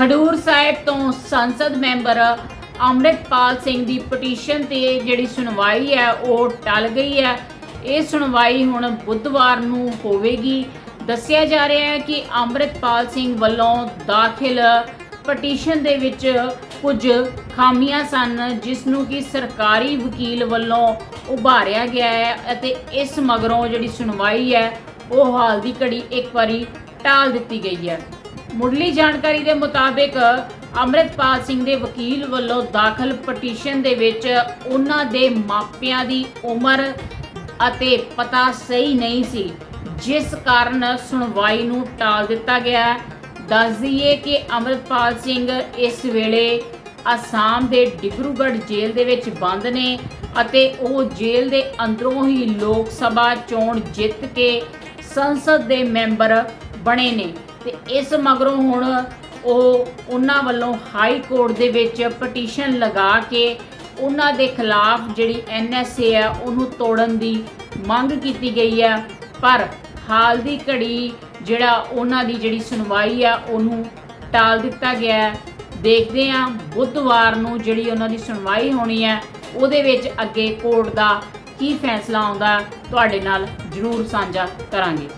ਖਡੂਰ ਸਾਹਿਬ ਤੋਂ ਸੰਸਦ ਮੈਂਬਰ ਅੰਮ੍ਰਿਤਪਾਲ ਸਿੰਘ ਦੀ ਪਟੀਸ਼ਨ ਤੇ ਜਿਹੜੀ ਸੁਣਵਾਈ ਹੈ, ਉਹ ਟਲ ਗਈ ਹੈ। ਇਹ ਸੁਣਵਾਈ ਹੁਣ ਬੁੱਧਵਾਰ ਨੂੰ ਹੋਵੇਗੀ। ਦੱਸਿਆ ਜਾ ਰਿਹਾ ਹੈ ਕਿ ਅੰਮ੍ਰਿਤਪਾਲ ਸਿੰਘ ਵੱਲੋਂ ਦਾਖਲ ਪਟੀਸ਼ਨ ਦੇ ਵਿੱਚ ਕੁਝ ਖਾਮੀਆਂ ਸਨ, ਜਿਸ ਨੂੰ ਕਿ ਸਰਕਾਰੀ ਵਕੀਲ ਵੱਲੋਂ ਉਭਾਰਿਆ ਗਿਆ ਹੈ ਅਤੇ ਇਸ ਮਗਰੋਂ ਜਿਹੜੀ ਸੁਣਵਾਈ ਹੈ, ਉਹ ਹਾਲ ਦੀ ਘੜੀ ਇੱਕ ਵਾਰੀ ਟਾਲ ਦਿੱਤੀ ਗਈ ਹੈ। ਮੁੱਢਲੀ ਜਾਣਕਾਰੀ ਦੇ ਮੁਤਾਬਿਕ ਅੰਮ੍ਰਿਤਪਾਲ ਸਿੰਘ ਦੇ ਵਕੀਲ ਵੱਲੋਂ ਦਾਖਲ ਪਟੀਸ਼ਨ ਦੇ ਵਿੱਚ ਉਹਨਾਂ ਦੇ ਮਾਪਿਆਂ ਦੀ ਉਮਰ ਅਤੇ ਪਤਾ ਸਹੀ ਨਹੀਂ ਸੀ, ਜਿਸ ਕਾਰਨ ਸੁਣਵਾਈ ਨੂੰ ਟਾਲ ਦਿੱਤਾ ਗਿਆ ਹੈ। ਦੱਸ ਦਈਏ ਕਿ ਅੰਮ੍ਰਿਤਪਾਲ ਸਿੰਘ ਇਸ ਵੇਲੇ ਅਸਾਮ ਦੇ ਡਿਬਰੂਗੜ੍ਹ ਜੇਲ੍ਹ ਦੇ ਵਿੱਚ ਬੰਦ ਨੇ ਅਤੇ ਉਹ ਜੇਲ੍ਹ ਦੇ ਅੰਦਰੋਂ ਹੀ ਲੋਕ ਸਭਾ ਚੋਣ ਜਿੱਤ ਕੇ ਸੰਸਦ ਦੇ ਮੈਂਬਰ ਬਣੇ ਨੇ ਤੇ ਇਸ ਮਗਰੋਂ ਹੁਣ ਉਹ ਉਹਨਾਂ ਵੱਲੋਂ ਹਾਈ ਕੋਰਟ ਦੇ ਵਿੱਚ ਪਟੀਸ਼ਨ ਲਗਾ ਕੇ ਉਹਨਾਂ ਦੇ ਖਿਲਾਫ ਜਿਹੜੀ ਐਨਐਸਏ ਆ ਉਹਨੂੰ ਤੋੜਨ ਦੀ ਮੰਗ ਕੀਤੀ ਗਈ ਹੈ। ਪਰ ਹਾਲ ਦੀ ਘੜੀ ਜਿਹੜਾ ਉਹਨਾਂ ਦੀ ਜਿਹੜੀ ਸੁਣਵਾਈ ਆ ਉਹਨੂੰ ਟਾਲ ਦਿੱਤਾ ਗਿਆ ਦੇਖਦੇ ਹਾਂ ਬੁੱਧਵਾਰ ਨੂੰ ਜਿਹੜੀ ਉਹਨਾਂ ਦੀ ਸੁਣਵਾਈ ਹੋਣੀ ਹੈ, ਉਹਦੇ ਵਿੱਚ ਅੱਗੇ ਕੋਰਟ ਦਾ ਕੀ ਫੈਸਲਾ ਆਉਂਦਾ, ਤੁਹਾਡੇ ਨਾਲ ਜ਼ਰੂਰ ਸਾਂਝਾ ਕਰਾਂਗੇ।